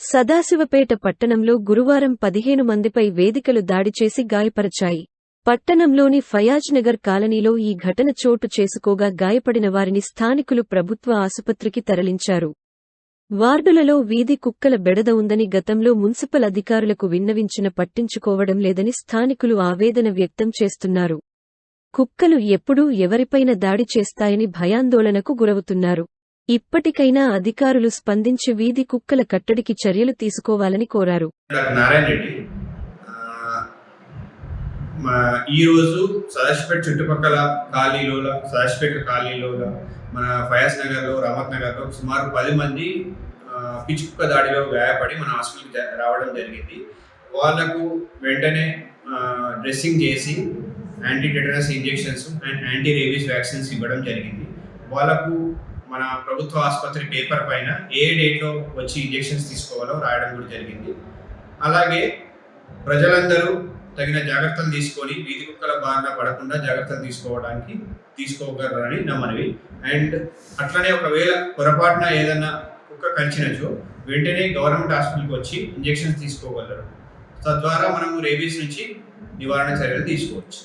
సదాశివపేట పట్టణంలో గురువారం పదిహేను మందిపై వేదికలు దాడి చేసి గాయపరచాయి. పట్టణంలోని ఫయాజ్ నగర్ కాలనీలో ఈ ఘటన చోటు చేసుకోగా గాయపడిన వారిని స్థానికులు ప్రభుత్వ ఆసుపత్రికి తరలించారు. వార్డులలో వీధి కుక్కల బెడద ఉందని గతంలో మున్సిపల్ అధికారులకు విన్నవించిన పట్టించుకోవడం లేదని స్థానికులు ఆవేదన వ్యక్తం చేస్తున్నారు. కుక్కలు ఎప్పుడూ ఎవరిపైన దాడి చేస్తాయని భయాందోళనకు గురవుతున్నారు. ఇప్పటికైనా అధికారులు స్పందించి వీధి కుక్కల కట్టడికి చర్యలు తీసుకోవాలని కోరారు. నారాయణ రెడ్డి ఈరోజు సదాశివపేట చుట్టుపక్కల ఖాళీలో సదాశివపేట ఖాళీలో మన ఫయాజ్ నగర్లో రమత్ నగర్లో సుమారు పది మంది పిచ్చి కుక్క దాడిలో గాయపడి మన హాస్పిటల్కి రావడం జరిగింది. వాళ్ళకు వెంటనే డ్రెస్సింగ్ చేసి anti tetanus injections and anti rabies vaccines ఇవ్వడం జరిగింది. వాళ్ళకు మన ప్రభుత్వ ఆసుపత్రి పేపర్ పైన ఏ డేట్లో వచ్చి ఇంజెక్షన్స్ తీసుకోవాలో రాయడం కూడా జరిగింది. అలాగే ప్రజలందరూ తగిన జాగ్రత్తలు తీసుకొని వీధి కుక్కల బారిన పడకుండా జాగ్రత్తలు తీసుకోవడానికి తీసుకోగలరని నా మనవి. అండ్ అట్లనే ఒకవేళ పొరపాటున ఏదైనా కుక్క కలిసినచో వెంటనే గవర్నమెంట్ హాస్పిటల్కి వచ్చి ఇంజెక్షన్స్ తీసుకోగలరు. తద్వారా మనము రేబీస్ నుంచి నివారణ చర్యలు తీసుకోవచ్చు.